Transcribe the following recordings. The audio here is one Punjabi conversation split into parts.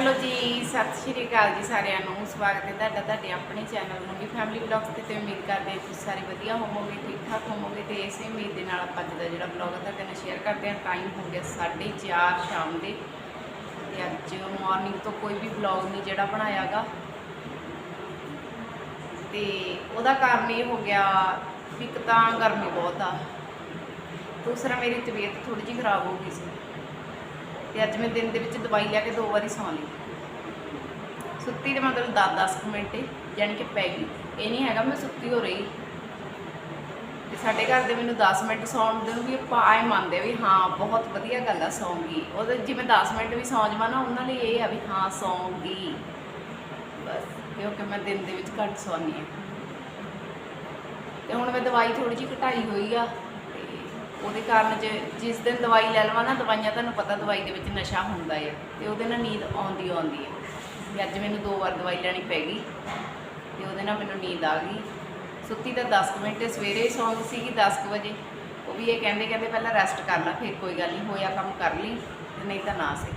ਹੈਲੋ ਜੀ, ਸਤਿ ਸ਼੍ਰੀ ਅਕਾਲ ਜੀ ਸਾਰਿਆਂ ਨੂੰ। ਸਵਾਗਤ ਹੈ ਤੁਹਾਡਾ ਤੁਹਾਡੇ ਆਪਣੇ ਚੈਨਲ ਮੁੰਡੀ ਫੈਮਿਲੀ ਵਲੌਗਸ ਤੇ ਤੇ ਉਮੀਦ ਕਰਦੇ ਹਾਂ ਤੁਸੀਂ ਸਾਰੇ ਵਧੀਆ ਹੋਵੋਗੇ, ਠੀਕ ਠਾਕ ਹੋਵੋਗੇ ਤੇ ਇਸੇ ਉਮੀਦ ਦੇ ਨਾਲ ਆਪਾਂ ਅੱਜ ਦਾ ਜਿਹੜਾ ਵਲੌਗ ਹੈ ਤੁਹਾਡੇ ਨਾਲ ਸ਼ੇਅਰ ਕਰਦੇ ਹਾਂ। ਟਾਈਮ ਹੋ ਗਿਆ 4:30 ਸ਼ਾਮ ਦੇ ਤੇ ਅੱਜ ਮਾਰਨਿੰਗ ਤੋਂ ਕੋਈ ਵੀ ਵਲੌਗ ਨਹੀਂ ਜਿਹੜਾ ਬਣਾਇਆਗਾ ਤੇ ਉਹਦਾ ਕਾਰਨ ਇਹ ਹੋ ਗਿਆ ਵੀ ਇੱਕ ਤਾਂ ਗਰਮੀ ਬਹੁਤ ਆ। ਦੂਸਰਾ, ਮੇਰੀ ਤਬੀਅਤ ਥੋੜੀ ਜਿਹੀ ਖਰਾਬ ਹੋ ਗਈ ਸੀ। ਤੇ ਅੱਜ ਮੈਂ ਦਿਨ ਦੇ ਵਿੱਚ ਦਵਾਈ ਲਿਆ ਕੇ ਦੋ ਵਾਰੀ ਸੌਂ ਲਈ। ਸੁੱਤੀ ਦੇ ਮਤਲਬ 10-10 ਮਿੰਟ ਹੀ, ਯਾਨੀ ਕਿ ਪੈ ਗਈ। ਇਹ ਨਹੀਂ ਹੈਗਾ ਮੈਂ ਸੁੱਤੀ ਹੋ ਰਹੀ। ਤੇ ਸਾਡੇ ਘਰ ਦੇ ਮੈਨੂੰ 10 ਮਿੰਟ ਸੌਣ ਦੇ ਨੂੰ ਵੀ ਆਪਾਂ ਆਏ ਮੰਨਦੇ ਆ ਵੀ ਹਾਂ ਬਹੁਤ ਵਧੀਆ ਗੱਲ ਆ ਸੌਂਗੀ। ਉਹਦੇ ਜਿਵੇਂ 10 ਮਿੰਟ ਵੀ ਸੌਂ ਜਾਵਾਂ ਨਾ ਉਹਨਾਂ ਲਈ ਇਹ ਆ ਵੀ ਹਾਂ ਸੌਂਗੀ। ਬਸ ਕਿਉਂਕਿ ਮੈਂ ਦਿਨ ਦੇ ਵਿੱਚ ਘੱਟ ਸੌਂਦੀ ਹਾਂ। ਤੇ ਹੁਣ ਮੈਂ ਦਵਾਈ ਥੋੜੀ ਜਿਹੀ ਘਟਾਈ ਹੋਈ ਆ। ਉਹਦੇ ਕਾਰਨ ਜੇ ਜਿਸ ਦਿਨ ਦਵਾਈ ਲੈ ਲਵਾਂ ਨਾ, ਦਵਾਈਆਂ ਤੁਹਾਨੂੰ ਪਤਾ ਦਵਾਈ ਦੇ ਵਿੱਚ ਨਸ਼ਾ ਹੁੰਦਾ ਹੈ ਤੇ ਉਹਦੇ ਨਾਲ ਨੀਂਦ ਆਉਂਦੀ ਆਉਂਦੀ ਹੈ ਤੇ ਅੱਜ ਮੈਨੂੰ ਦੋ ਵਾਰ ਦਵਾਈ ਲੈਣੀ ਪੈ ਗਈ, ਤੇ ਉਹਦੇ ਨਾਲ ਮੈਨੂੰ ਨੀਂਦ ਆ ਗਈ। ਸੁੱਤੀ ਤਾਂ 10 ਕੁ ਮਿੰਟ ਸਵੇਰੇ ਸੌਂਗ ਸੀਗੀ 10 ਕੁ ਵਜੇ। ਉਹ ਵੀ ਇਹ ਕਹਿੰਦੇ ਕਹਿੰਦੇ ਪਹਿਲਾਂ ਰੈਸਟ ਕਰ ਲੈ, ਫਿਰ ਕੋਈ ਗੱਲ ਨਹੀਂ, ਹੋਇਆ ਕੰਮ ਕਰ ਲਈ, ਤੇ ਨਹੀਂ ਤਾਂ ਨਾ ਸਹੀ।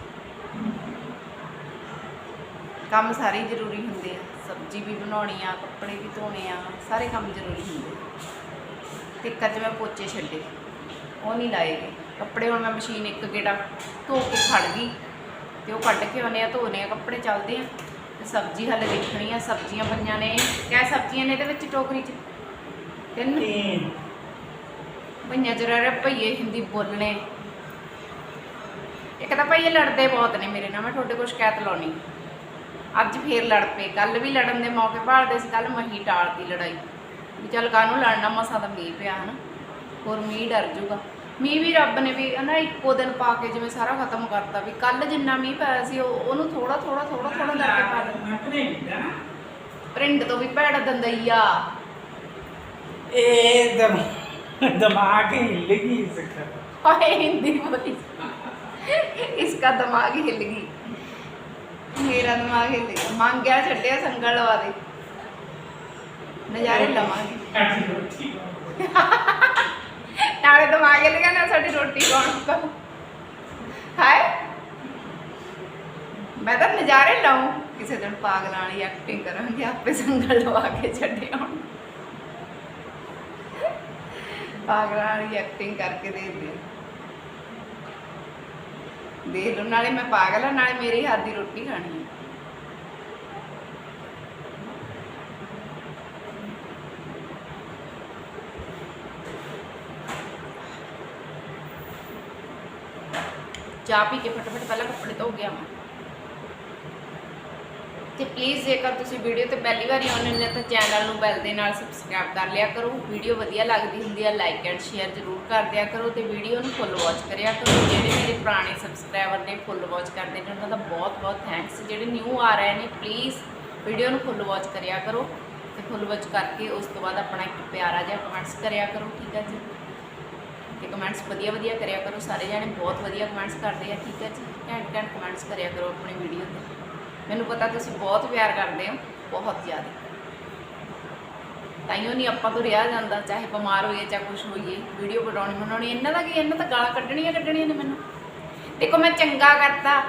ਕੰਮ ਸਾਰੇ ਜ਼ਰੂਰੀ ਹੁੰਦੇ ਆ, ਸਬਜ਼ੀ ਵੀ ਬਣਾਉਣੀ ਆ, ਕੱਪੜੇ ਵੀ ਧੋਣੇ ਆ, ਸਾਰੇ ਕੰਮ ਜ਼ਰੂਰੀ ਹੁੰਦੇ ਆ। ਤੇ ਇੱਕ ਅੱਜ ਮੈਂ ਪੋਚੇ ਛੱਡੇ। ਉਹ ਨਹੀਂ ਲਾਏ ਗਏ ਕੱਪੜੇ ਹੁਣ ਮੈਂ ਮਸ਼ੀਨ ਇੱਕ ਗੇੜਾ ਧੋ ਕੇ ਖੜ ਗਈ ਤੇ ਉਹ ਕੱਢ ਕੇ ਆਉਂਦੇ ਆ ਧੋਨੇ ਆ ਕੱਪੜੇ ਚੱਲਦੇ ਆ। ਤੇ ਸਬਜ਼ੀ ਹਲੇ ਦੇਖਣੀ ਆ ਸਬਜ਼ੀਆਂ ਪਈਆਂ ਨੇ। ਕਿਆ ਸਬਜ਼ੀਆਂ ਨੇ ਇਹਦੇ ਵਿੱਚ ਟੋਕਰੀ 'ਚ। ਤਿੰਨ। ਚ ਰਹਿ ਰਹੇ ਭਈਏ ਹਿੰਦੀ ਬੋਲਣੇ। ਇੱਕ ਤਾਂ ਭਈਏ ਲੜਦੇ ਬਹੁਤ ਨੇ ਮੇਰੇ ਨਾਲ ਮੈਂ ਤੁਹਾਡੇ ਕੋਲ ਸ਼ਿਕਾਇਤ ਲਾਉਣੀ। ਅੱਜ ਫੇਰ ਲੜ ਪਏ ਕੱਲ ਵੀ ਲੜਨ ਦੇ ਮੌਕੇ ਭਾਲਦੇ ਸੀ ਕੱਲ ਮਹੀ ਟਾਲਤੀ ਲੜਾਈ। ਵੀ ਚੱਲ ਕਾਹਨੂੰ ਲੜਨਾ ਮਸਾ ਤਾਂ ਮੀਂਹ ਪਿਆ ਹਨਾ। ਹੋਰ ਮੀਂਹ ਡਰ ਜੂਗਾ ਮੀਂਹ ਵੀ ਰੱਬ ਨੇ ਵੀ ਨਾ ਇੱਕੋ ਦਿਨ ਪਾ ਕੇ ਜਿਵੇਂ ਸਾਰਾ ਖਤਮ ਕਰਤਾ ਵੀ ਕੱਲ ਜਿੰਨਾ ਮੀਂਹ ਪਾਇਆ ਸੀ ਉਹਨੂੰ ਥੋੜਾ ਥੋੜਾ ਥੋੜਾ ਥੋੜਾ ਕਰਕੇ ਪਾ ਦਿੱਤਾ ਪ੍ਰਿੰਟ ਤੋਂ ਵੀ ਭੈੜਾ ਦੰਦਈਆ। ਇਹ ਦਿਮਾਗ ਹੀ ਹਿੱਲ ਗਈ ਸਿੱਖਰ ਹਾਏ ਹਿੰਦੀ ਬੋਲੀ। ਇਸਕਾ ਦਿਮਾਗ ਹਿੱਲ ਗਈ। ਮੇਰਾ ਦਿਮਾਗ ਹਿੱਲ ਗਿਆ। ਮੰਗਿਆ ਛੱਡਿਆ ਸੰਗਲ ਲਵਾ ਦੇ ਨਜ਼ਾਰੇ ਲਵਾਂਗੇ। ਨਾਲੇ ਦਿਮਾਗ ਹਿੱਲ ਨਾ ਸਾਡੀ ਰੋਟੀ ਕੌਣ ਹਾਏ। ਮੈਂ ਤਾਂ ਨਜ਼ਾਰੇ ਲਾਉਂ ਕਿਸੇ ਦਿਨ ਪਾਗਲਾਂ ਵਾਲੀ ਐਕਟਿੰਗ ਕਰਾਂਗੇ, ਆਪੇ ਸੰਗਲ ਲਵਾ ਕੇ ਛੱਡੇ ਹੁਣ ਪਾਗਲਾਂ ਵਾਲੀ ਐਕਟਿੰਗ ਕਰਕੇ ਦੇ ਦੇ। ਦੇਖ ਲਓ, ਨਾਲੇ ਮੈਂ ਪਾਗਲ ਆ, ਨਾਲੇ ਮੇਰੇ ਹੱਥ ਦੀ ਰੋਟੀ ਖਾਣੀ ਹੈ ਚਾਹ ਪੀ ਕੇ ਫਟਾਫਟ ਪਹਿਲਾਂ ਕੱਪੜੇ ਧੋ ਗਿਆ ਮੈਂ ਤੇ ਪਲੀਜ਼ ਜੇਕਰ ਤੁਸੀਂ ਵੀਡੀਓ ਤੇ ਪਹਿਲੀ ਵਾਰੀ ਆਉਂਦੇ ਨੇ ਤਾਂ ਚੈਨਲ ਨੂੰ ਬੈਲ ਦੇ ਨਾਲ ਸਬਸਕ੍ਰਾਈਬ ਕਰ ਲਿਆ ਕਰੋ। ਵੀਡੀਓ ਵਧੀਆ ਲੱਗਦੀ ਹੁੰਦੀ ਹੈ ਲਾਈਕ ਐਂਡ ਸ਼ੇਅਰ ਜ਼ਰੂਰ ਕਰ ਦਿਆ ਕਰੋ ਤੇ ਵੀਡੀਓ ਨੂੰ ਫੁੱਲ ਵਾਚ ਕਰਿਆ ਕਰੋ। ਜਿਹੜੇ ਮੇਰੇ ਪੁਰਾਣੇ ਸਬਸਕ੍ਰਾਈਬਰ ਨੇ ਫੁੱਲ ਵਾਚ ਕਰਦੇ ਨੇ, ਉਹਨਾਂ ਦਾ ਬਹੁਤ ਬਹੁਤ ਥੈਂਕਸ ਜਿਹੜੇ ਨਿਊ ਆ ਰਹੇ ਨੇ ਪਲੀਜ਼ ਵੀਡੀਓ ਨੂੰ ਫੁੱਲ ਵਾਚ ਕਰਿਆ ਕਰੋ ਤੇ ਫੁੱਲ ਵਾਚ ਕਰਕੇ ਉਸ ਤੋਂ ਬਾਅਦ ਆਪਣਾ ਇੱਕ ਪਿਆਰਾ ਜਿਹਾ ਕਮੈਂਟਸ ਕਰਿਆ ਕਰੋ, ਠੀਕ ਹੈ ਜੀ? ਕਮੈਂਟਸ ਵਧੀਆ ਵਧੀਆ ਕਰਿਆ ਕਰੋ, ਸਾਰੇ ਜਾਣੇ ਬਹੁਤ ਵਧੀਆ ਕਮੈਂਟਸ ਕਰਦੇ ਆ, ਠੀਕ ਹੈ ਜੀ? ਘੈਂਟ ਘੈਂਟ ਕਮੈਂਟਸ ਕਰਿਆ ਕਰੋ ਆਪਣੀ ਵੀਡੀਓ ਤੇ। ਮੈਨੂੰ ਪਤਾ ਤੁਸੀਂ ਬਹੁਤ ਪਿਆਰ ਕਰਦੇ ਹੋ, ਬਹੁਤ ਜ਼ਿਆਦਾ। ਤਾਈਓ ਨਹੀਂ ਆਪਾਂ ਤੋਂ ਰਿਹਾ ਜਾਂਦਾ, ਚਾਹੇ ਬਿਮਾਰ ਹੋਈਏ ਚਾਹੇ ਕੁਝ ਹੋਈਏ ਵੀਡੀਓ ਬਣਾਉਣੀ ਬਣਾਉਣੀ, ਇਹਨਾਂ ਦਾ ਕੀ, ਇਹਨਾਂ ਤਾਂ ਗਾਲਾਂ ਕੱਢਣੀਆਂ ਕੱਢਣੀਆਂ ਨੇ ਮੈਨੂੰ। ਦੇਖੋ ਮੈਂ ਚੰਗਾ ਕਰਤਾ,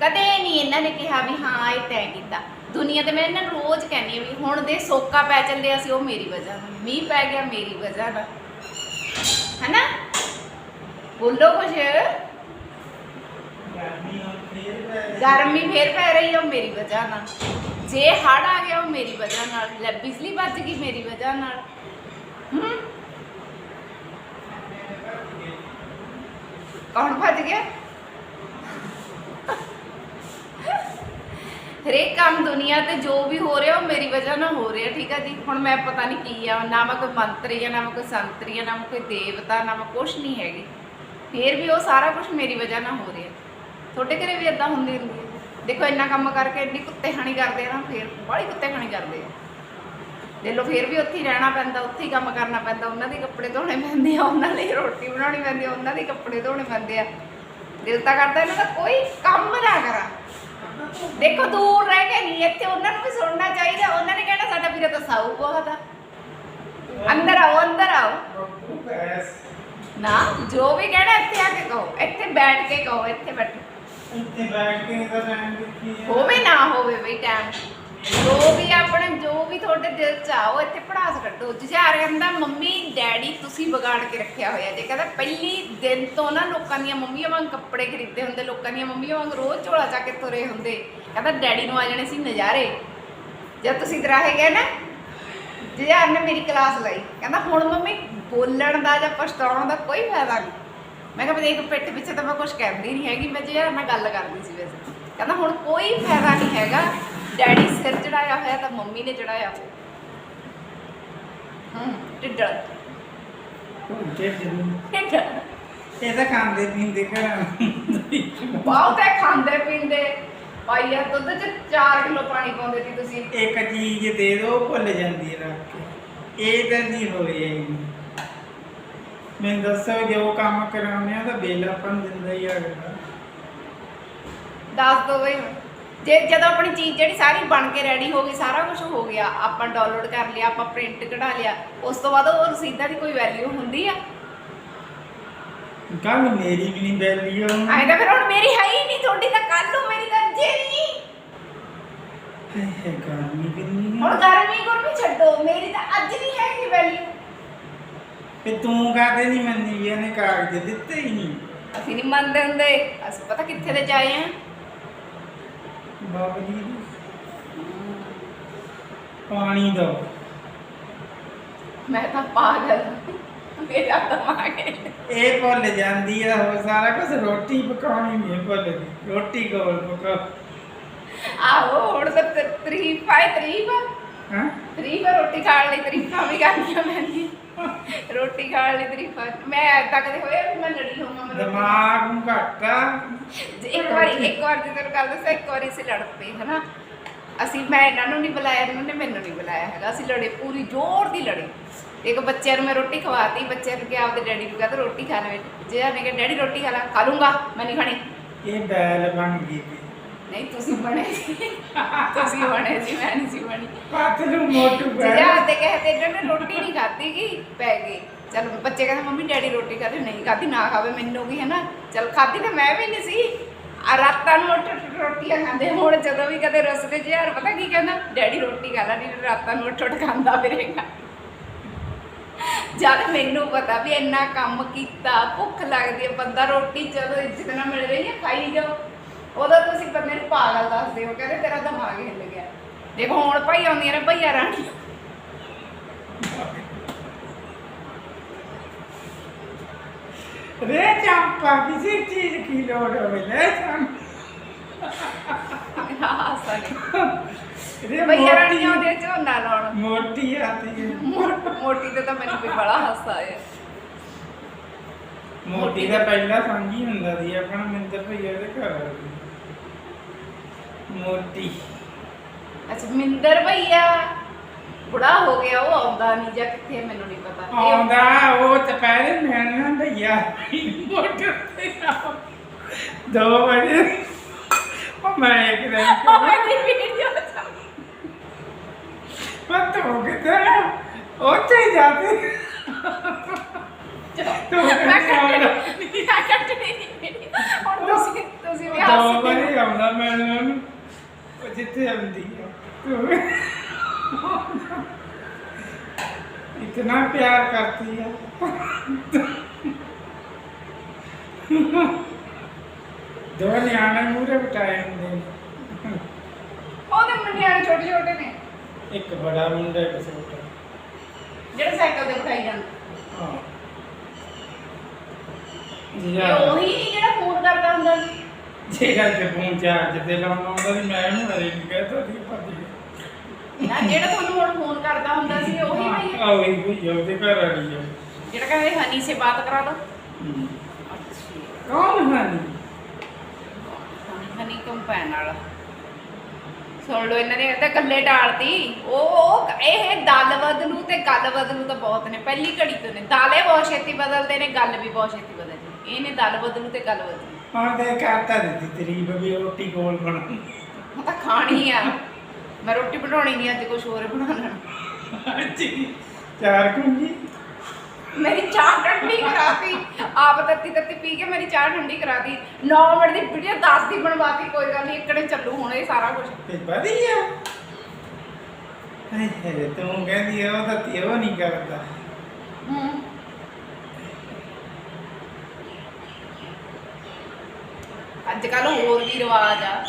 ਕਦੇ ਨਹੀਂ ਇਹਨਾਂ ਨੇ ਕਿਹਾ ਵੀ ਹਾਂ, ਇਹ ਤੈਅ ਕੀਤਾ। ਦੁਨੀਆ ਤੇ ਮੈਂ ਇਹਨਾਂ ਨੂੰ ਰੋਜ਼ ਕਹਿੰਦੀ ਆ ਵੀ ਹੁਣ ਦੇ ਸੋਕਾ ਪੈ ਚੱਲਿਆ ਸੀ ਉਹ ਮੇਰੀ ਵਜ੍ਹਾ ਨਾਲ ਮੀਂਹ ਪੈ ਗਿਆ, ਮੇਰੀ ਵਜ੍ਹਾ ਨਾਲ ਹੈਨਾ? ਬੋਲੋ ਕੁਝ ਗਰਮੀ ਫੇਰ ਪੈ ਰਹੀ ਹੈ। ਉਹ ਮੇਰੀ ਵਜ੍ਹਾ ਨਾਲ। ਜੇ ਹੜ ਆ ਗਿਆ ਉਹ ਮੇਰੀ ਵਜ੍ਹਾ ਨਾਲ। ਲੈ ਬਿਜਲੀ ਵੱਜ ਗਈ ਮੇਰੀ ਵਜ੍ਹਾ ਨਾਲ। ਹੂੰ। ਕੌਣ ਭੱਜ ਗਿਆ? ਹਰੇਕ ਕੰਮ ਦੁਨੀਆ ਤੇ ਜੋ ਵੀ ਹੋ ਰਿਹਾ ਉਹ ਮੇਰੀ ਵਜ੍ਹਾ ਨਾਲ ਹੋ ਰਿਹਾ ਠੀਕ ਆ ਜੀ? ਹੁਣ ਮੈਂ ਪਤਾ ਨਹੀਂ ਕੀ ਆ ਨਾ ਮੈਂ ਕੋਈ ਮੰਤਰੀ ਆ ਨਾ ਮੈਂ ਕੋਈ ਸੰਤਰੀ ਆ ਨਾ ਮੈਂ ਕੋਈ ਦੇਵਤਾ ਨਾ ਕੁਛ ਨਹੀਂ ਹੈਗੀ। ਫੇਰ ਵੀ ਉਹ ਸਾਰਾ ਕੁਝ ਮੇਰੀ ਵਜ੍ਹਾ ਨਾਲ ਹੋ ਰਿਹਾ। ਤੁਹਾਡੇ ਘਰੇ ਵੀ ਇਦਾਂ ਹੁੰਦੀ ਹੁੰਦੀ ਹੈ। ਦੇਖੋ, ਇੰਨਾ ਕੰਮ ਕਰਕੇ ਇੰਨੀ ਕੁੱਤੇ ਖਾਣੀ ਕਰਦੇ ਆ ਨਾ, ਫੇਰ ਬਾਹਲੀ ਕੁੱਤੇ ਖਾਣੀ ਕਰਦੇ ਆ। ਦੇ ਲੋ ਫੇਰ ਵੀ ਉੱਥੇ ਰਹਿਣਾ ਪੈਂਦਾ, ਉੱਥੇ ਹੀ ਕੰਮ ਕਰਨਾ ਪੈਂਦਾ, ਉਹਨਾਂ ਦੇ ਕੱਪੜੇ ਧੋਣੇ ਪੈਂਦੇ ਆ, ਉਹਨਾਂ ਲਈ ਰੋਟੀ ਬਣਾਉਣੀ ਪੈਂਦੀ ਆ, ਉਹਨਾਂ ਦੇ ਕੱਪੜੇ ਧੋਣੇ ਪੈਂਦੇ ਆ। ਦਿਲ ਤਾਂ ਕਰਦਾ ਇਹਨਾਂ ਦਾ ਕੋਈ ਕੰਮ ਨਾ ਕਰਾਂ। ਦੇਖੋ, ਦੂਰ ਰਹਿ ਕੇ ਨਹੀਂ, ਇੱਥੇ ਉਹਨਾਂ ਨੂੰ ਵੀ ਸੁਣਨਾ ਚਾਹੀਦਾ, ਉਹਨਾਂ ਨੇ ਕਹਿਣਾ ਸਾਡਾ ਵੀਰਾ ਤਾਂ ਸਾਊ ਬਹੁਤ ਆ। ਅੰਦਰ ਆਓ ਅੰਦਰ ਆਓ। ਨਾ ਜੋ ਵੀ ਕਹਿਣਾ ਇੱਥੇ ਆ ਕੇ ਕਹੋ। ਇੱਥੇ ਬੈਠ ਕੇ ਕਹੋ ਇੱਥੇ ਬੈਠੋ। ਇੱਥੇ ਬੈਠ ਕੇ ਇਹਦਾ ਟਾਈਮ ਦੇਖੀ ਆ। ਹੋਵੇ ਨਾ ਹੋਵੇ ਬਈ ਟਾਈਮ ਜੋ ਵੀ ਆਪਣਾ ਜੋ ਵੀ ਤੁਹਾਡੇ ਦਿਲ ਚ ਆ ਉਹ ਇੱਥੇ ਪੜਾਸ ਕੱਢੋ। ਜੁਝਾਰ ਕਹਿੰਦਾ ਮੰਮੀ ਡੈਡੀ ਤੁਸੀਂ ਵਿਗਾੜ ਕੇ ਰੱਖਿਆ ਹੋਇਆ ਜੇ। ਕਹਿੰਦਾ ਪਹਿਲੀ ਦਿਨ ਤੋਂ ਨਾ ਲੋਕਾਂ ਦੀਆਂ ਮੰਮੀਆਂ ਵਾਂਗ ਕੱਪੜੇ ਖਰੀਦੇ ਹੁੰਦੇ ਲੋਕਾਂ ਦੀਆਂ ਮੰਮੀਆਂ ਵਾਂਗ ਰੋਜ਼ ਝੋਲਾ ਚੱਕ ਕੇ ਤੁਰੇ ਹੁੰਦੇ। ਕਹਿੰਦਾ ਡੈਡੀ ਨੂੰ ਆ ਜਾਣੇ ਸੀ ਨਜ਼ਾਰੇ। ਜਦ ਤੁਸੀਂ ਦਰਾਹੇ ਗਏ ਨਾ ਜੁਝਾਰ ਨੇ ਮੇਰੀ ਕਲਾਸ ਲਈ। ਕਹਿੰਦਾ ਹੁਣ ਮੰਮੀ ਬੋਲਣ ਦਾ ਜਾਂ ਪਛਤਾਉਣ ਦਾ ਕੋਈ ਫਾਇਦਾ ਨਹੀਂ। ਮੈਂ ਕਿਹਾ ਦੇਖ ਪਿੱਠ ਪਿੱਛੇ ਤਾਂ ਮੈਂ ਕੁਝ ਕਹਿੰਦੀ ਨਹੀਂ ਹੈਗੀ ਮੈਂ ਜੁਝਾਰ ਨਾਲ ਗੱਲ ਕਰਦੀ ਸੀ ਵੈਸੇ। ਕਹਿੰਦਾ ਹੁਣ ਕੋਈ ਫਾਇਦਾ ਨਹੀਂ ਹੈਗਾ। ਡੈਡੀ ਸਿਰ ਚੜਾਇਆ ਹੋਇਆ ਤਾਂ ਮੰਮੀ ਨੇ ਚੜਾਇਆ ਹੂੰ ਟਿੱਡਲ। ਟਿੱਡਲ ਇਹ ਤਾਂ ਖਾਂਦੇ ਪੀਂਦੇ ਘਰਾਂ। ਬਹੁਤ ਹੈ ਖਾਂਦੇ ਪੀਂਦੇ। ਭਾਈ ਯਾਰ ਦੁੱਧ ਚ 4 ਕਿਲੋ ਪਾਣੀ ਪਾਉਂਦੇ ਸੀ ਤੁਸੀਂ। ਇੱਕ ਚੀਜ਼ ਦੇ ਦੋ ਭੁੱਲ ਜਾਂਦੀ ਹੈ ਰੱਖ ਕੇ। ਇਹ ਤਾਂ ਨਹੀਂ ਹੋਇਆ ਹੀ ਨਹੀਂ ਮੈਨੂੰ ਦੱਸੋ ਜੋ ਕੰਮ ਕਰਾਉਂਦੇ ਆ ਤਾਂ ਬਿੱਲ ਆਪਾਂ ਨੂੰ ਦਿੰਦਾ ਹੀ ਅਗਲਾ। ਦੱਸ ਦੋ ਬਈ ਹੁਣ। ਜੇ ਜਦੋਂ ਆਪਣੀ ਚੀਜ਼ ਜਿਹੜੀ ਸਾਰੀ ਬਣ ਕੇ ਰੈਡੀ ਹੋ ਗਈ ਸਾਰਾ ਕੁਝ ਹੋ ਗਿਆ ਆਪਾਂ ਡਾਊਨਲੋਡ ਕਰ ਲਿਆ ਆਪਾਂ ਪ੍ਰਿੰਟ ਕਢਾ ਲਿਆ ਉਸ ਤੋਂ ਬਾਅਦ ਉਹ ਰਸੀਦਾਂ ਦੀ ਕੋਈ ਵੈਲਿਊ ਹੁੰਦੀ ਆ? ਕੱਲ ਮੇਰੀ ਵੀ ਨਹੀਂ ਵੈਲਿਊ ਐਂ ਤਾਂ ਫਿਰ ਹੁਣ ਮੇਰੀ ਹੈ ਹੀ ਨਹੀਂ ਤੁਹਾਡੀ ਤਾਂ ਕੱਲ ਨੂੰ ਮੇਰੀ ਤਾਂ ਜੇ ਨਹੀਂ। ਹੈ ਗਰਮੀ ਕਿੰਨੀ ਹੁਣ ਹੈ ਗਰਮੀ ਗੁਰਮੀ ਛੱਡੋ ਮੇਰੀ ਤਾਂ ਅੱਜ ਨਹੀਂ ਹੈਗੀ ਵੈਲਿਊ ਤੇ ਤੂੰ ਕਾਹਦੇ ਨਹੀਂ ਮੰਨੀ ਵੀ ਇਹਨੇ ਕਾਗਜ਼ ਦਿੱਤੇ ਹੀ ਨਹੀਂ। ਅਸੀਂ ਨਹੀਂ ਮੰਨਦੇ ਹੁੰਦੇ ਅਸੀਂ ਪਤਾ ਕਿੱਥੇ ਦੇ ਜਾਏ ਆ। ਬਾਬਾ ਜੀ ਪਾਣੀ ਦੋ। ਮੈਂ ਤਾਂ ਪਾਗਲ। ਮੇਰਾ ਦਿਮਾਗ ਹੈ ਇਹ ਭੁੱਲ ਜਾਂਦੀ ਆ ਹੋਰ ਸਾਰਾ ਕੁਝ ਰੋਟੀ ਪਕਾਉਣੀ ਨਹੀਂ ਭੁੱਲਦੀ ਰੋਟੀ ਕੋਲ ਪਕਾ ਆਹੋ ਹੁਣ ਤਾਂ ਤ- ਤਰੀਫ ਆਏ ਤਰੀਫ ਹਾਂ? ਤਰੀਫ ਆ, ਰੋਟੀ ਖਾਣ ਲਈ ਤਰੀਫਾਂ ਵੀ ਕਰਨੀਆਂ ਪੈਂਦੀਆਂ। ਰੋਟੀ ਖਾਣ ਲਈ ਤਰੀਫਾਂ ਮੈਂ ਐਦਾਂ ਕਦੇ ਹੋਇਆ ਵੀ ਮੈਂ ਲੜੀ ਹੋਵਾਂ ਮੈਂ ਰੋਟੀ- ਦਿਮਾਗ ਨੂੰ ਘਾਟਾ ਜੇ ਇੱਕ ਵਾਰੀ ਇੱਕ ਵਾਰ ਜਦੋਂ ਗੱਲ ਦੱਸਾਂ ਇੱਕ ਵਾਰੀ ਅਸੀਂ ਲੜ ਪਏ ਹਨਾ? ਅਸੀਂ ਮੈਂ ਇਹਨਾਂ ਨੂੰ ਨਹੀਂ ਬੁਲਾਇਆ ਇਹਨਾਂ ਨੇ ਮੈਨੂੰ ਨਹੀਂ ਬੁਲਾਇਆ ਹੈਗਾ। ਅਸੀਂ ਲੜੇ ਪੂਰੀ ਜ਼ੋਰ ਦੀ ਲੜੇ। ਇੱਕ ਬੱਚਿਆਂ ਨੂੰ ਮੈਂ ਰੋਟੀ ਖਵਾਤੀ ਬੱਚਿਆਂ ਨੂੰ ਕਿਹਾ ਆਪਦੇ ਡੈਡੀ ਨੂੰ ਕਹਿੰਦਾ ਰੋਟੀ ਖਾ ਲੈ। ਜੇ ਆਨੇ ਕਿ ਡੈਡੀ ਰੋਟੀ ਖਾ ਲੈ ਖਾ ਲੂੰਗਾ ਮੈਂ ਨਹੀਂ ਖਾਣੀ। ਇਹ ਬੈਲ ਬਣ ਗਈ ਵੀ ਨਹੀਂ ਤੁਸੀਂ ਬਣੇ ਸੀ ਤੁਸੀਂ ਬਣੇ ਸੀ ਮੈਂ ਨਹੀਂ ਸੀ ਬਣੀ। ਪੱਤ ਨੂੰ ਮੋਟੂ ਬੈਲ। ਜਿਹੜਾ ਤੇ ਕਹਤੇ ਨੇ ਰੋਟੀ ਨਹੀਂ ਖਾਧੀ ਗੀ ਪੈ ਗਈ। ਚਲ ਬੱਚੇ ਕਹਿੰਦੇ ਮੰਮੀ ਡੈਡੀ ਰੋਟੀ ਖਾਦੇ ਨਹੀਂ ਖਾਧੀ ਨਾ ਖਾਵੇ ਮੈਨੂੰ ਵੀ ਹੈ ਨਾ ਚਲ ਖਾਧੀ ਤਾਂ ਮੈਂ ਵੀ ਨਹੀਂ ਸੀ। ਆ ਰਾਤਾਂ ਨੂੰ ਰੋਟੀਆਂ ਖਾਂਦੇ ਹੁਣ ਜਦੋਂ ਵੀ ਕਦੇ ਰਸਤੇ 'ਚ ਯਾਰ ਪਤਾ ਕੀ ਕਹਿੰਦਾ? ਡੈਡੀ ਰੋਟੀ ਖਾ ਲੈ ਨਹੀਂ ਰਾਤਾਂ ਨੂੰ ਉੱਠ ਉੱਠ ਖਾਂਦਾ ਫਿਰੇਗਾ। ਜਦ ਮੈਨੂੰ ਪਤਾ ਵੀ ਇੰਨਾ ਕੰਮ ਕੀਤਾ, ਭੁੱਖ ਲੱਗਦੀ ਹੈ, ਬੰਦਾ ਰੋਟੀ ਜਦੋਂ ਇੱਜ਼ਤ ਨਾਲ ਮਿਲ ਰਹੀ ਹੈ, ਖਾਈ ਜਾਓ। ਉਦੋਂ ਤੁਸੀਂ ਬੰਦੇ ਨੂੰ ਪਾਗਲ ਦੱਸਦੇ ਹੋ, ਕਹਿੰਦੇ ਤੇਰਾ ਦਿਮਾਗ ਹਿੱਲ ਗਿਆ। ਦੇਖੋ, ਹੁਣ ਭਾਈ ਆਉਂਦੀਆਂ ਨੇ ਭਈਆ ਰਾਣੀ। ਰੇ ਚੰਪਾ, ਕਿਸੇ ਚੀਜ਼ ਕੀ ਲੋੜ ਹੋਵੇ ਲੈ ਚੰਪਾ ਹਾਸਾ ਨਹੀਂ ਰੇ ਭਈਆ ਰਾਣੀ ਮੋਟੀ ਆਉਂਦੇ ਝੋਨਾ ਲਾਉਣ। ਮੋਟੀ ਆਤੀ ਹੈ। ਮੋ- ਮੋਟੀ ਤੇ ਤਾਂ ਮੈਨੂੰ ਵੀ ਬੜਾ ਹਾਸਾ ਆਇਆ। ਮੋਟੀ ਦਾ ਪਹਿਲਾ ਸਾਂਝੀ ਹੁੰਦਾ ਸੀ ਆਪਣਾ ਮਿੰਦਰ ਭਈਆ ਦੇ ਘਰ ਵਾਲੀ। ਮੋਟੀ। ਅੱਛਾ ਮਿੰਦਰ ਭਈਆ ਬੁੜਾ ਹੋ ਗਿਆ ਉਹ ਆਉਂਦਾ ਨਹੀਂ ਜਾਂ ਕਿੱਥੇ ਮੈਨੂੰ ਨਹੀਂ ਪਤਾ। ਇਹ- ਆਉਂਦਾ ਉਹ ਦੁਪਹਿਰੇ ਮਿਲਣਾ ਭਈਆ ਮੋਟਰ ਤੇ ਆਓ। ਦੋ ਵਜੇ ਉਹ ਮੈਂ ਇੱਕ ਦਿਨ ਉਹ ਮੇਰੀ ਵੀਡੀਓ ਪਤ ਹੋ ਗਿਆ ਉੱਥੇ ਜਾਤੇ ਤੂੰ ਮੈਂ ਕੱਟਣੀ ਮੈਂ ਕੱਟਣੀ। ਹੁਣ ਤੁਸੀਂ ਤੁਸੀਂ ਵੀ ਦੋ ਹੱਸਦੇ ਵਾਰੀ ਆਉਂਦਾ ਮੈਂ ਉਹਨੂੰ ਉਹ ਜਿੱਥੇ ਆਉਂਦੀ ਆ। ਤੂੰ ਇਤਨਾ ਪਿਆਰ ਕਰਤੀ ਹੈ ਦੋ ਨਿਆਣੇ ਮੂਰੇ ਬਿਠਾਏ ਹੁੰਦੇ ਨੇ। ਉਹਦੇ ਮੁੰਡਿਆਂ ਛੋਟੇ ਛੋਟੇ ਨੇ। ਇੱਕ ਬੜਾ ਮੁੰਡਾ ਇੱਕ ਛੋਟਾ। ਜਿਹੜੇ ਸਾਈਕਲ ਤੇ ਬਿਠਾਈ ਜਾਂਦੇ। ਹਾਂ। ਇਹ ਜਿਹੜਾ ਉਹੀ ਨਹੀਂ ਜਿਹੜਾ ਫੋਨ ਕਰਦਾ ਹੁੰਦਾ ਸੀ। ਜਿਹੜਾ ਤੇ ਫੋਨ ਚਾਰਜ ਤੇ ਲਾਉਣਾ ਹੁੰਦਾ ਸੀ ਮੈਂ ਉਹਨੂੰ ਹਰੇ ਨਹੀਂ ਕਹਤਾ ਸੀ ਭੱਜ ਗਿਆ। ਨਾ ਜਿਹੜਾ ਤੁਹਾਨੂੰ ਹੁਣ ਫੋਨ ਕਰਦਾ ਹੁੰਦਾ ਸੀ ਉਹੀ ਭਈਆ ਆ ਉਹੀ ਕੋਈ ਉਹਦੇ ਘਰ ਆ। ਜਿਹੜਾ ਕਹਿੰਦੇ ਹਨੀ ਸੇ ਬਾਤ ਕਰਾ ਦੋ। ਕੌਣ ਹੈ ਹਨੀ? ਕੰਪੈਨ ਵਾਲਾ? ਸੁਣ ਲਓ ਇਹਨਾਂ ਨੇ ਤਾਂ ਗੱਲੇ ਟਾਲਤੀ ਉਹ ਇਹ ਦਲ ਬਦਲੂ ਤੇ ਗੱਲ ਬਦਲੂ ਤਾਂ ਬਹੁਤ ਨੇ। ਪਹਿਲੀ ਘੜੀ ਤੋਂ ਨੇ। ਦਾਲੇ ਬਹੁਤ ਛੇਤੀ ਬਦਲਦੇ ਨੇ ਗੱਲ ਵੀ ਬਹੁਤ ਛੇਤੀ ਬਦਲਦੀ ਇਹਨੇ ਦਲ ਬਦਲੂ ਤੇ ਗੱਲ ਬਦਲੂ ਹਾਂ ਤੇ ਕਰਤਾ ਦਿੱਤੀ ਤੇਰੀ ਬਬੀ ਰੋਟੀ ਕੋਲ ਬਣਾ ਉਹ ਤਾਂ ਖਾਣੀ ਆ। ਮੈਂ ਰੋਟੀ ਬਣਾਉਣੀ ਨਹੀਂ ਅੱਜ ਕੁਝ ਹੋਰ ਬਣਾਉਣਾ। ਚਾਰ ਕੁੰਜੀ। ਮੇਰੀ ਚਾਹ ਠੰਡੀ ਕਰਾਤੀ। ਆਪ ਤੱਤੀ ਤੱਤੀ ਪੀ ਕੇ ਮੇਰੀ ਚਾਹ ਠੰਡੀ ਕਰਾਤੀ। 9 ਮਿੰਟ ਦੀ ਵੀਡੀਓ 10 ਦੀ ਬਣਵਾਤੀ ਕੋਈ ਗੱਲ ਨਹੀਂ ਇੱਕੜੇ ਚੱਲੂ ਹੁਣ ਇਹ ਸਾਰਾ ਕੁਝ ਤੇ ਵਧੀਆ ਹਾਏ ਹਾਏ ਤੂੰ ਕਹਿੰਦੀ ਆ ਉਹ ਤਾਂ ਤੇ ਉਹ ਨਹੀਂ ਕਰਦਾ। ਹੂੰ। ਅੱਜ ਕੱਲ ਹੋਰ ਵੀ ਰਿਵਾਜ ਆ।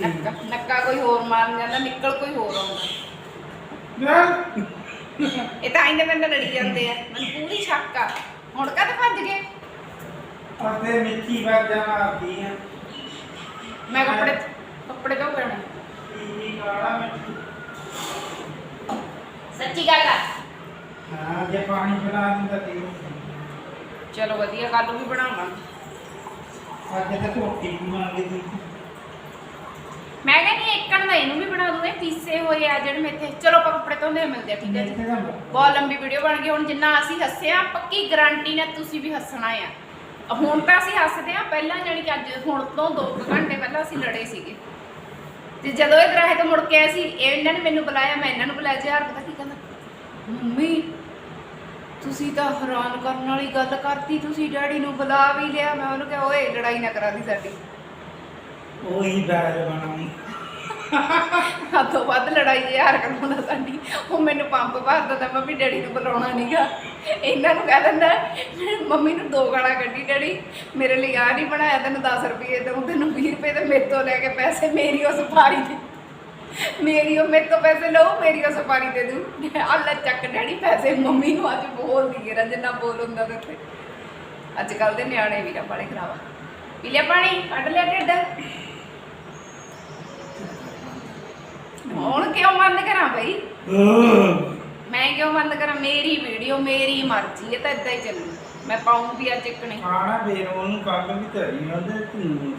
ਨੱਕਾ ਨੱਕਾ ਕੋਈ ਹੋਰ ਮਾਰਨ ਜਾਂਦਾ ਨਿਕਲ ਕੋਈ ਹੋਰ ਆਉਂਦਾ। ਯਾਰ ਇਹ ਤਾਂ ਆਈਂਦੇ ਮੈਨੂੰ ਲੜੀ ਜਾਂਦੇ ਆ। ਮੈਨੂੰ ਪੂਰੀ ਸ਼ੱਕ ਆ। ਹੁਣ ਕਦ ਭੱਜ ਗਏ? ਉਹਦੇ ਮਿੱਠੀ ਵਾਜਾਂ ਮਾਰਦੀ ਆ ਮੈਂ ਕੱਪੜੇ ਕੱਪੜੇ ਧੋ ਕੇ ਮਿੱਠੀ ਸੱਚੀ ਗੱਲ ਆ। ਹਾਂ ਜੇ ਪਾਣੀ ਬਣਾ ਦਿੰਦਾ ਤੇ ਚਲੋ ਵਧੀਆ ਕੱਲ ਵੀ ਬਣਾਵਾਂਗੇ। ਅੱਜ ਤਾਂ ਰੋਟੀ ਮੰਗਦੀ ਮੈਂ ਕਹਿੰਦੀ ਇੱਕਣ ਦਾ ਇਹਨੂੰ ਵੀ ਬਣਾ ਦੂੰ ਇਹ ਪੀਸੇ ਹੋਏ ਆ ਜਿਹੜੇ ਮੇਥੇ ਚਲੋ ਆਪਾਂ ਕੱਪੜੇ ਧੋਂਦੇ ਹੋਏ ਮਿਲਦੇ ਆ ਠੀਕ ਹੈ ਜੀ। ਬਹੁਤ ਲੰਬੀ ਵੀਡੀਓ ਬਣ ਗਈ ਹੁਣ ਜਿੰਨਾ ਅਸੀਂ ਹੱਸੇ ਆ ਪੱਕੀ ਗਾਰੰਟੀ ਨਾਲ ਤੁਸੀਂ ਵੀ ਹੱਸਣਾ ਆ। ਹੁਣ ਤਾਂ ਅਸੀਂ ਹੱਸਦੇ ਆ ਪਹਿਲਾਂ ਕਿ ਅੱਜ ਹੁਣ ਤੋਂ 2 ਘੰਟੇ ਪਹਿਲਾਂ ਅਸੀਂ ਲੜੇ ਸੀਗੇ। ਤੇ ਜਦੋਂ ਇਹ ਦਰਾਹੇ ਤੋਂ ਮੁੜ ਕੇ ਆਏ ਸੀ ਇਹ ਇਹਨਾਂ ਨੇ ਮੈਨੂੰ ਬੁਲਾਇਆ ਮੈਂ ਇਹਨਾਂ ਨੂੰ ਬੁਲਾਇਆ ਯਾਰ ਪਤਾ ਕੀ ਕਹਿੰਦਾ ਮੰਮੀ ਤੁਸੀਂ ਤਾਂ ਹੈਰਾਨ ਕਰਨ ਵਾਲੀ ਗੱਲ ਕਰਤੀ ਤੁਸੀਂ ਡੈਡੀ ਨੂੰ ਬੁਲਾ ਵੀ ਲਿਆ। ਮੈਂ ਉਹਨੂੰ ਕਿਹਾ ਓਏ ਲੜਾਈ ਨਾ ਕਰਾ ਦੀ ਸਾਡੀ। ਉਹੀ ਬੈਰ ਬਣਾਉਂ ਹੱਥੋਂ ਵੱਧ ਲੜਾਈ ਯਾਰ ਕਰਾਉਣਾ ਸਾਡੀ। ਉਹ ਮੈਨੂੰ ਪੰਪ ਭਰ ਦਿੰਦਾ, ਮੰਮੀ ਡੈਡੀ ਨੂੰ ਬੁਲਾਉਣਾ ਨਹੀਂਗਾ ਇਹਨਾਂ ਨੂੰ ਕਹਿ ਦਿੰਦਾ, ਮੰਮੀ ਨੂੰ ਦੋ ਗਾਲਾਂ ਕੱਢੀ, ਡੈਡੀ, ਮੇਰੇ ਲਈ ਆ ਨਹੀਂ ਬਣਾਇਆ, ਤੈਨੂੰ 10 ਰੁਪਏ ਦਊਂ, ਤੈਨੂੰ 20 ਰੁਪਏ ਤੇ ਮੇਰੇ ਤੋਂ ਲੈ ਕੇ ਪੈਸੇ ਮੇਰੀ ਉਹ ਸਫਾਰੀ ਦੇ ਮੇਰੀ ਉਹ ਮੇਰੇ ਤੋਂ ਪੈਸੇ ਲਓ, ਮੇਰੀ ਉਹ ਸਫਾਰੀ ਦੇ ਦੂੰ ਅੱਲਾ ਚੱਕ ਡੈਡੀ, ਪੈਸੇ ਮੰਮੀ ਨੂੰ ਅੱਜ ਬੋਲਦੀ ਹੈ ਜਿੰਨਾ ਬੋਲ ਹੁੰਦਾ ਤੇ ਅੱਜ ਕੱਲ ਦੇ ਨਿਆਣੇ ਵੀ ਨਾ ਬੜੇ ਖਰਾਵਾ ਪੀ ਲਿਆ ਪਾਣੀ, ਕੱਢ ਲਿਆ ਢਿੱਡ ਹੁਣ ਕਿਉਂ ਬੰਦ ਕਰਾਂ ਬਈ? ਮੈਂ ਕਿਉਂ ਬੰਦ ਕਰਾਂ? ਮੇਰੀ ਵੀਡੀਓ ਮੇਰੀ ਮਰਜ਼ੀ ਹੈ ਤਾਂ ਇਦਾਂ ਹੀ ਚੱਲੂ। ਮੈਂ ਪਾਉਂ ਵੀ ਅੱਜ ਇੱਕ ਨਹੀਂ। ਖਾਣਾ ਫੇਰ ਉਹਨੂੰ ਕੱਲ ਵੀ ਧਰੀ ਉਹਦੇ ਤੂੰ